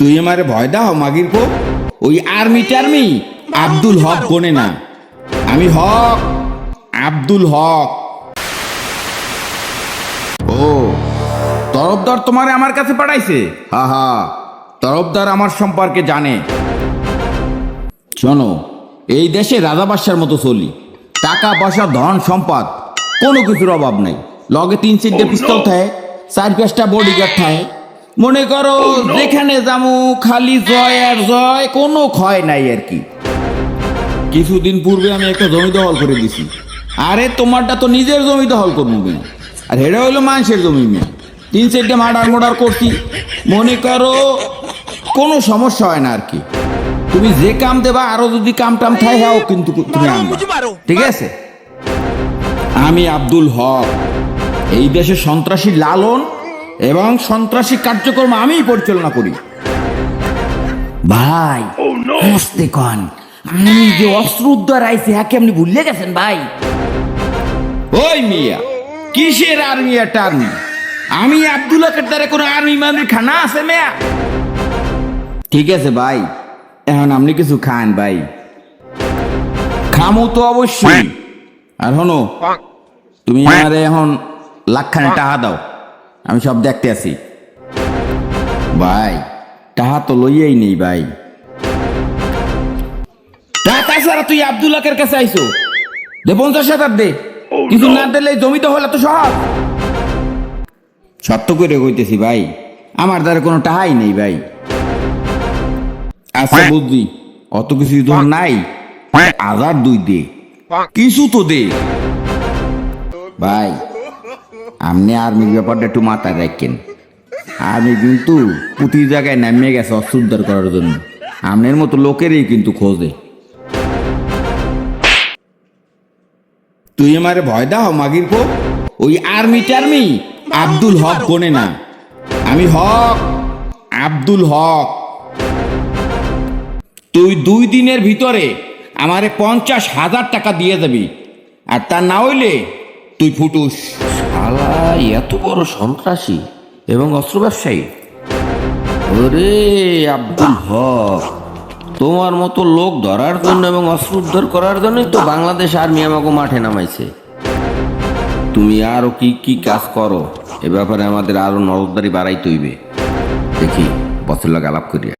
তুই আমারে ভয় দাও, মাগির পো ওই আর্মি টার্মি আব্দুল হক কোনে না। আমি হক, আব্দুল হক। ও, তরফদার তোমারে আমার কাছে পাঠাইছে? হা হা, তরফদার আমার সম্পর্কে জানে। শোনো, এই দেশে রাজা বাদশার মতো চলি। টাকা, পয়সা, ধন, সম্পদ, কোনো কিছুর অভাব নাই। লগে তিন চারটে পিস্তল থাকে চার পাঁচটা বডিগার্ড থাকে মনে করো যেখানে যামু খালি জয় আর জয় কোনো ক্ষয় নাই আর কি। কিছুদিন পূর্বে আমি একটা জমি দখল করে দিছি। আরে তোমারটা তো নিজের জমি দখল করব মেয়ে আর হেটা হইল মানুষের জমি মেয়ে তিন চারটে মার্ডার মোডার করছি। মনে করো কোনো সমস্যা হয় না আর কি। তুমি যে কাম দেবা আরও যদি কাম টাম থাই হ্যাঁ কিন্তু তুমি আনবা। ঠিক আছে? আমি আব্দুল হক। এই দেশে সন্ত্রাসী লালন এবং সন্ত্রাসী কার্যক্রম আমি পরিচালনা করি। ভাই হাসতে কন। আমি যে অস্ত্র উদ্ধার আইছি হ্যাঁ আপনি ভুলে গেছেন ভাই? ওই মিয়া কিসের আর্মি একটা আর্মি আমি আব্দুল্লাহের দ্বারা কোনো আর্মি মার্মি খানা আছে মেয়া? ঠিক আছে ভাই এখন আপনি কিছু খান ভাই। খামো তো অবশ্যই। আর হনো তুমি আমারে এখন লাখখানে টাকা দাও। আমি সব দেখতে আছি। ভাই টাকা তো লইয়াই নেই ভাই। তুই আব্দুল্লাহের কাছে আইসো দে পঞ্চাশ হাজার দে। কিছু না দিলে জমি তো হলে তো সহজ। সত্য করে কইতেছি ভাই আমার দ্বারা কোনো টাহাই নেই ভাই। আচ্ছা বুঝলি অত কিছু তো নাই। হাজার দুই দে। কিছু তো দে। ভাই আপনি আর্মির ব্যাপারটা একটু মাথায় রাখেন। আর্মি কিন্তু প্রতি জায়গায় নামিয়ে গেছে অস্ত্র উদ্ধার করার জন্য। আপনার মতো লোকেরই কিন্তু খোঁজে তুই আমারে ভয় দাও, মাগির পো ওই আর্মি টার্মি আব্দুল হক কোনে না। আমি হক, আব্দুল হক। তুই দুই দিনের ভিতরে আমারে পঞ্চাশ হাজার টাকা দিয়ে যাবি। আর তা না হইলে তুই ফুটুস। শালা এত বড় সন্ত্রাসী এবং অস্ত্র ব্যবসায়ী? ওরে আব্দুল হক তোমার মতো লোক ধরার জন্য এবং অস্ত্র উদ্ধার করার জন্যই তো বাংলাদেশ আর্মি আমাকে মাঠে নামাইছে। তুমি আরও কি কি কাজ করো? এ ব্যাপারে আমাদের আরও নজরদারি বাড়াইতে হইবে। দেখি বছর লাগ আলাপ করিয়া।